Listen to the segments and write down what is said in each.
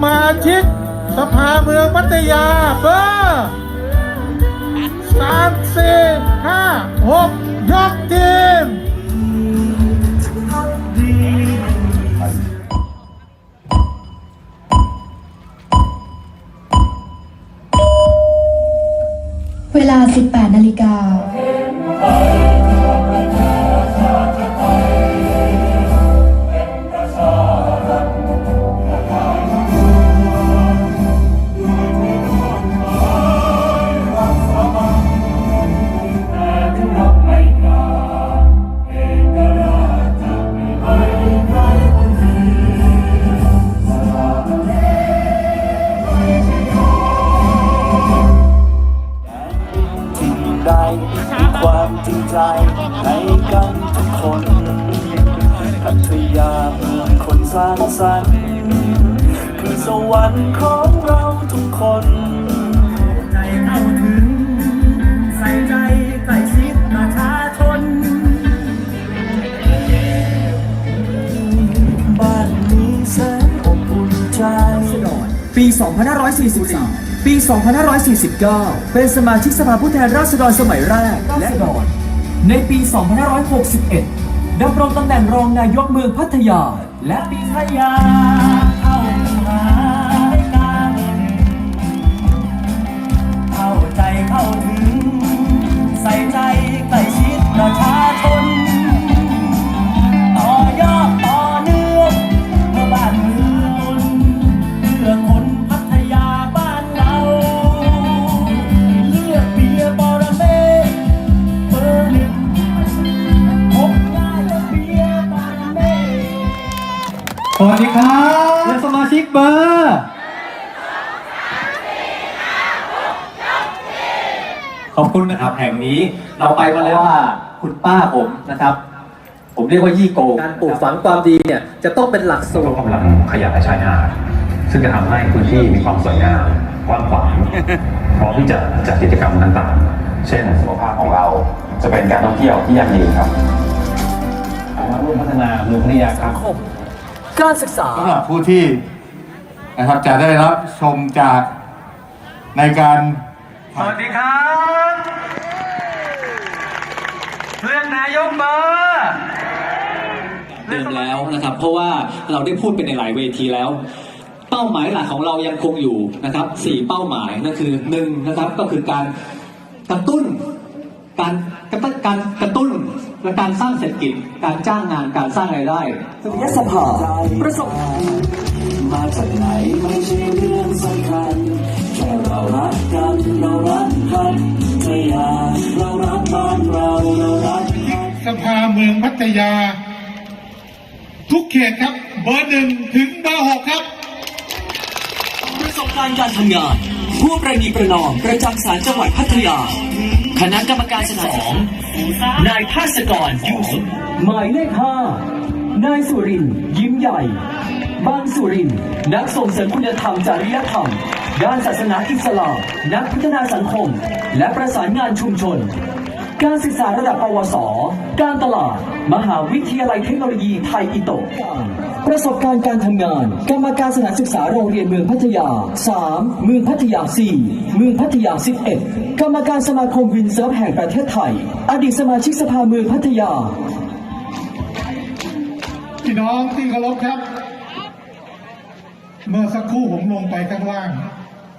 มาชิกสภาเมืองพัทยาเบอร์สามสี่ห้าหกยกทีมเวลา 18นาฬิกา ใจให้กันทุกคนพัทยาเมืองคนสร้างสรรค์คือสวรรค์ของเราทุกคนใจเข้าถึงใส่ใจใกล้ชิดประชาชน บ้านนี้แสนอบอุ่นใจ ปี 2544ปี 2549 เป็นสมาชิกสภาผู้แทนราษฎรสมัยแรกและ ในปี 2561 ดำรงตำแหน่งรองนายกเมืองพัทยา และปีพัทยาเข้ามา วัสดีครับและสมาชิกเบอร์ขอบคุณนะครับแห่งนี้เราไปมาแล้วว่าคุณป้าผมนะครับ ผมเรียกว่ายี่โกการปลูกฝังความดีเนี่ยจะต้องเป็นหลักสูก็ตรกำลังขยายชายหาดซึ่งจะทำให้พื้นที่มีความสวยงามกว้างขวางพร้อมที่จะจัดกิจกรรมต่างๆ เช่นสุขภาพของเราจะเป็นการท่องเที่ยวที่ยั่งยืนครับร่วมพัฒนาเมืองพัทยาครับ การศึกษา สำหรับผู้ที่นะครับจะได้รับชมจากในการสวัสดีครับ เรื่องนายกเบอร์เดิมแล้วนะครับ เพราะว่าเราได้พูดไปในหลายเวทีแล้ว เป้าหมายหลักของเรายังคงอยู่นะครับสี่เป้าหมายนั่นคือหนึ่งนะครับก็คือการกระตุ้น การกระตุ้นการกระตุ้นและการสร้างเศรษฐกิจ การจ้างงานการสร้างรายได้ยสภาประสบมาจากไหนไม่ใช่เรื่องสำคัญแค่เรารักกันเรารักพัทยาเรารักบ้านเราเรารักสภาเมืองพัทยา ทุกเขตครับเบอร์หนึ่งถึงเบอร์หกครับ ประสบการณ์การทำงาน ผู้ประนีประนอมประจำศาลจังหวัดพัทยา คณะกรรมการสนามนายภาสกรอยู่สุหมายเลขห้านายสุรินทร์ยิ้มใหญ่ บางสุรินทร์นักส่งเสริมคุณธรรมจริยธรรม ด้านศาสนาอิสลามนักพัฒนาสังคม และประสานงานชุมชน การศึกษาระดับปวส การตลาด มหาวิทยาลัยเทคโนโลยีไทยอิโตะ ประสบการณ์การทำงาน กรรมการสถานศึกษาโรงเรียนเมืองพัทยา 3 เมืองพัทยา 4 เมืองพัทยา 11 กรรมการสมาคมวินเซิร์ฟแห่งประเทศไทย อดีตสมาชิกสภาเมืองพัทยา พี่น้องที่เคารพครับ เมื่อสักครู่ผมลงไปข้างล่าง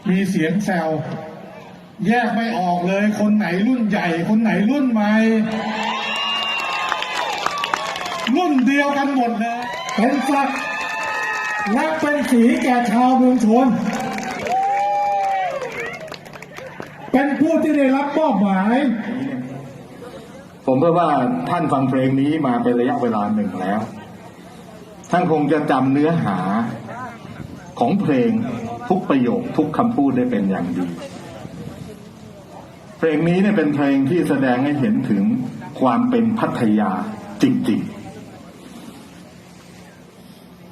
มีเสียงแซวแยกไม่ออกเลย คนไหนรุ่นใหญ่ คนไหนรุ่นใหม่รุ่นเดียวกันหมดเลย เป็นศักดิ์และเป็นสีแก่ชาวเมืองชน เป็นผู้ที่ได้รับมอบหมาย ผมเชื่อว่าท่านฟังเพลงนี้มาเป็นระยะเวลาหนึ่งแล้ว ท่านคงจะจำเนื้อหาของเพลงทุกประโยคทุกคำพูดได้เป็นอย่างดี เพลงนี้เนี่ยเป็นเพลงที่แสดงให้เห็นถึงความเป็นพัทยาจริงๆ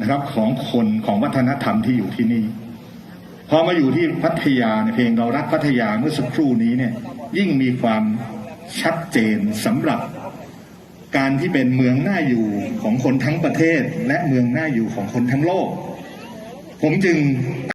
นะครับของคนของวัฒนธรรมที่อยู่ที่นี่พอมาอยู่ที่พัทยาในเพลงเรารักพัทยาเมื่อสักครู่นี้เนี่ยยิ่งมีความชัดเจนสำหรับการที่เป็นเมืองน่าอยู่ของคนทั้งประเทศและเมืองน่าอยู่ของคนทั้งโลก ผมจึง